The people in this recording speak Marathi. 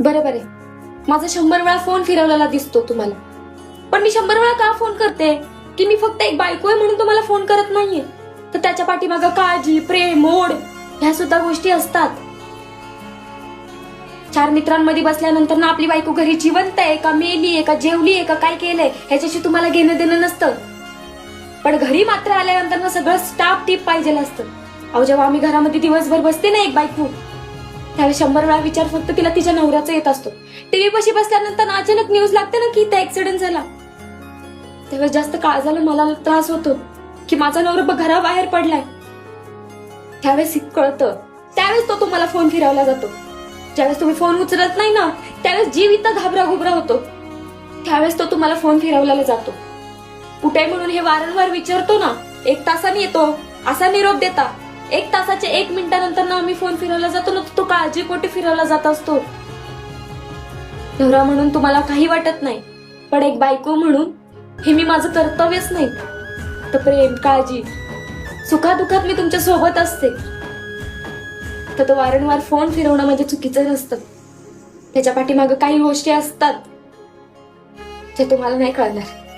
बरं बरे माझा शंभर वेळा फोन फिरवलेला दिसतो तुम्हाला. पण मी शंभर वेळा का फोन करते? की मी फक्त एक बायको आहे म्हणून तुम्हाला फोन करत नाहीये. तर त्याच्या पाठीमागं काळजी प्रेम ओढ ह्या सुद्धा गोष्टी असतात. चार मित्रांमध्ये बसल्यानंतर ना आपली बायको घरी जिवंत आहे का मेली आहे का जेवली आहे का काय केलंय ह्याच्याशी तुम्हाला घेणं देणं नसतं. पण घरी मात्र आल्यानंतर ना सगळं स्टाफ टीप पाहिजे असतं. अहो जेव्हा आम्ही घरामध्ये दिवसभर बसते ना एक बायको त्यावेळेस शंभर वेळा विचार फक्त तिला तिच्या नवऱ्याचा येत असतो. टीव्ही पशी बसल्यानंतर अचानक न्यूज लागते ना की इथे ऍक्सिडेंट झाला. त्यावेळेस जास्त काळ झाला मला त्रास होतो की माझा नवरा घराबाहेर पडलाय. त्यावेळेस कळतं. त्यावेळेस तो तुम्हाला फोन फिरवला जातो. ज्यावेळेस तुम्ही फोन उचलत नाही ना त्यावेळेस जीव इतका घाबरा घुबरा होतो. त्यावेळेस तो तुम्हाला फोन फिरवलेला जातो. कुठे म्हणून हे वारंवार विचारतो ना एक तासाने येतो असा निरोप देता. एक तासाच्या एक मिनिटानंतर ना आम्ही फोन फिरवला जातो ना तो काळजीपोटी फिरवला जात असतो. नवरा म्हणून तुम्हाला काही वाटत नाही पण एक बायको म्हणून हे मी माझं कर्तव्यच नाही. तर प्रेम काळजी. सुखादुखात मी तुमच्यासोबत असते. तर तो वारंवार फोन फिरवणं म्हणजे चुकीचं नसतं. त्याच्या पाठीमागं काही गोष्टी असतात जे तुम्हाला नाही कळणार.